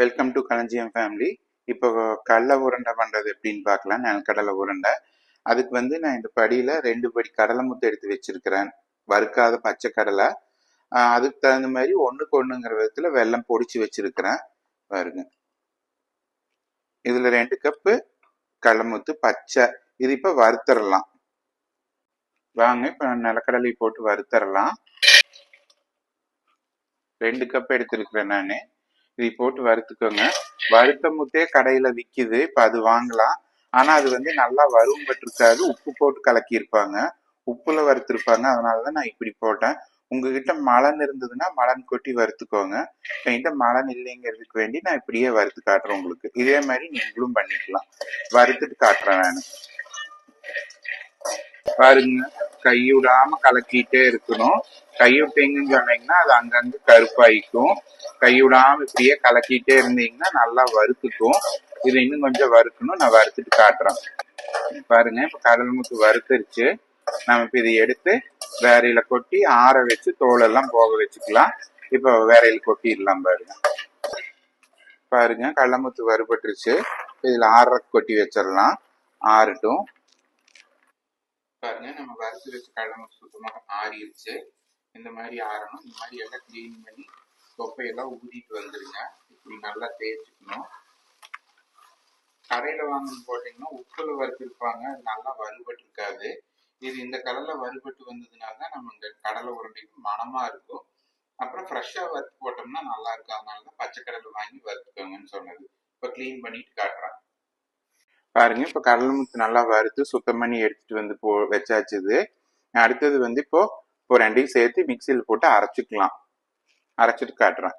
Welcome to களஞ்சியம் family இப்போ கடலை உருண்டை பண்ணுறது எப்படின்னு பார்க்கலாம். கடலை உருண்டை. அதுக்கு வந்து நான் இந்த படியில் ரெண்டு படி கடலை முத்து எடுத்து வச்சிருக்கிறேன். வறுக்காத பச்சை கடலை. அதுக்கு தகுந்த மாதிரி ஒன்றுக்கு ஒன்றுங்கிற விதத்தில் வெல்லம் பொடிச்சு வச்சிருக்கிறேன். பாருங்க. இதில் ரெண்டு கப்பு கடலைமுத்து பச்சை. இது இப்போ வறுத்தரலாம். வாங்க இப்போ நிலக்கடலை போட்டு வறுத்தரலாம். ரெண்டு கப் எடுத்திருக்கிறேன் நான். இதை போட்டு வறுத்துக்கோங்க. வறுத்த முத்தே கடையில் விற்கிது இப்போ அது வாங்கலாம். ஆனால் அது வந்து நல்லா வறுவப்பட்டிருக்காது உப்பு போட்டு கலக்கியிருப்பாங்க. உப்புல வறுத்திருப்பாங்க. அதனால தான் நான் இப்படி போட்டேன். உங்ககிட்ட மலன் இருந்ததுன்னா மலன் கொட்டி வறுத்துக்கோங்க. என்கிட்ட மலன் இல்லைங்கிறதுக்கு வேண்டி நான் இப்படியே வறுத்து காட்டுறேன் உங்களுக்கு. இதே மாதிரி நீங்களும் பண்ணிக்கலாம். வறுத்துட்டு காட்டுறேன் நான். பாருங்க. கைவிடாம கலக்கிட்டே இருக்கணும். கைவிட்டீங்கன்னு சொன்னீங்கன்னா அது அங்கங்க கருப்பாயிக்கும். கைவிடாம இப்படியே கலக்கிட்டே இருந்தீங்கன்னா நல்லா வறுத்துக்கும். இது இன்னும் கொஞ்சம் வறுக்கணும். நான் வறுத்துட்டு காட்டுறேன். பாருங்க இப்ப கடல் முத்து வறுத்துருச்சு. நம்ம இப்ப இதை எடுத்து வேறையில கொட்டி ஆற வச்சு தோலெல்லாம் போக வச்சுக்கலாம். இப்போ வேறையில கொட்டிடலாம் பாருங்க. பாருங்க கடலமுத்து வறுபட்டுருச்சு. இதுல ஆற கொட்டி வச்சிடலாம். ஆறட்டும். பாருங்க நம்ம வறுத்து வச்சு கடலமுத்து சுத்தமாக ஆறிடுச்சு. இந்த மாதிரி ஆறணும். இந்த மாதிரி எல்லாம் க்ளீன் பண்ணி தொப்பையெல்லாம் ஊதிட்டு வந்துடுங்க இப்படி நல்லா தேய்ச்சிக்கணும். கரையில் வாங்கணும் போட்டிங்கன்னா உப்பில் வறுத்திருப்பாங்க. நல்லா வறுபட்டு இருக்காது இது இந்த கடலில் வறுபட்டு வந்ததுனால தான் நம்ம இந்த கடலை உருண்டைக்கு மனமாக இருக்கும். அப்புறம் ஃப்ரெஷ்ஷாக வறுத்து போட்டோம்னா நல்லா இருக்கும். அதனால தான் பச்சை கடலை வாங்கி வறுத்துக்கோங்கன்னு சொன்னது. இப்போ க்ளீன் பண்ணிட்டு காட்டுறாங்க பாருங்க இப்போ கடலை முத்து நல்லா வறுத்து சுத்தம் பண்ணி எடுத்துட்டு வந்து போ வச்சாச்சுது அடுத்தது வந்து இப்போ இப்போ ரெண்டையும் சேர்த்து மிக்சியில் போட்டு அரைச்சிக்கலாம். அரைச்சிட்டு காட்டுறேன்.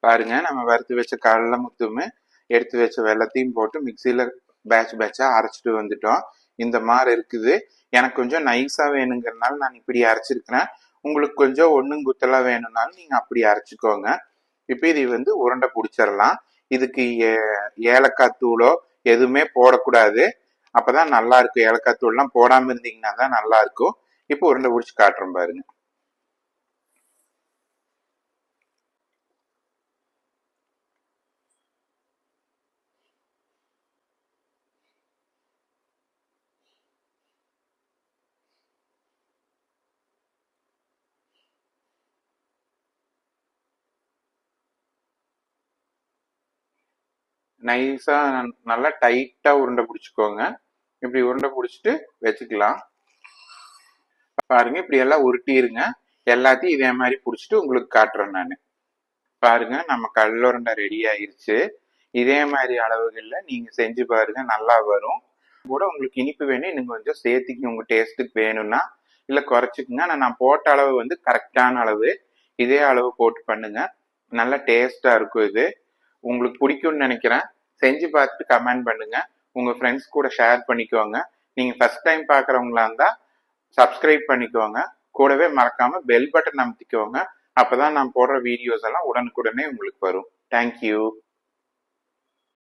பாருங்க நம்ம வறுத்து வச்ச கடலை முத்துமே எடுத்து வச்ச வெள்ளத்தையும் போட்டு மிக்சியில் பேட்ச் பேட்சாக அரைச்சிட்டு வந்துட்டோம். இந்த மாதிரி இருக்குது. எனக்கு கொஞ்சம் நைஸாக வேணுங்கிறதுனால நான் இப்படி அரைச்சிருக்கிறேன். உங்களுக்கு கொஞ்சம் ஒன்றும் குத்தலாக வேணும்னாலும் நீங்கள் அப்படி அரைச்சிக்கோங்க. இப்போ இது வந்து உருண்டை பிடிச்சிடலாம். இதுக்கு ஏ- ஏலக்காய் தூளோ எதுவுமே போடக்கூடாது. அப்பதான் நல்லா இருக்கும். ஏலக்காய் தூள்லாம் போடாமல் இருந்தீங்கன்னா தான் நல்லா இருக்கும். இப்போ உருண்டை பிடிச்சி காட்டுறோம் பாருங்க. நைஸா நல்லா டைட்டா உருண்டை பிடிச்சிக்கோங்க. இப்படி உருண்டை பிடிச்சிட்டு வச்சுக்கலாம். பாருங்க இப்படி எல்லாம் உருட்டிருங்க. எல்லாத்தையும் இதே மாதிரி பிடிச்சிட்டு உங்களுக்கு காட்டுறேன் நான். பாருங்க நம்ம கல்லுரண்டை ரெடி ஆயிருச்சு. இதே மாதிரி அளவுகளில் நீங்க செஞ்சு பாருங்க நல்லா வரும். கூட உங்களுக்கு இனிப்பு வேணும் இன்னும் கொஞ்சம் சேர்த்துக்கு உங்க டேஸ்ட்டுக்கு வேணும்னா இல்லை குறைச்சிக்குங்க. ஆனால் நான் போட்ட அளவு வந்து கரெக்டான அளவு. இதே அளவு போட்டு பண்ணுங்க. நல்லா டேஸ்டா இருக்கும் இது. உங்களுக்கு பிடிக்கும்னு நினைக்கிறேன். செஞ்சு பார்த்துட்டு கமெண்ட் பண்ணுங்க. உங்க ஃப்ரெண்ட்ஸ் கூட ஷேர் பண்ணிக்கோங்க. நீங்க ஃபர்ஸ்ட் டைம் பார்க்குறவங்களா இருந்தா சப்ஸ்கிரைப் பண்ணிக்கோங்க. கூடவே மறக்காம பெல் பட்டன் அமுத்திக்கோங்க. அப்பதான் நான் போடுற வீடியோஸ் எல்லாம் உடனுக்குடனே உங்களுக்கு வரும். தேங்க்யூ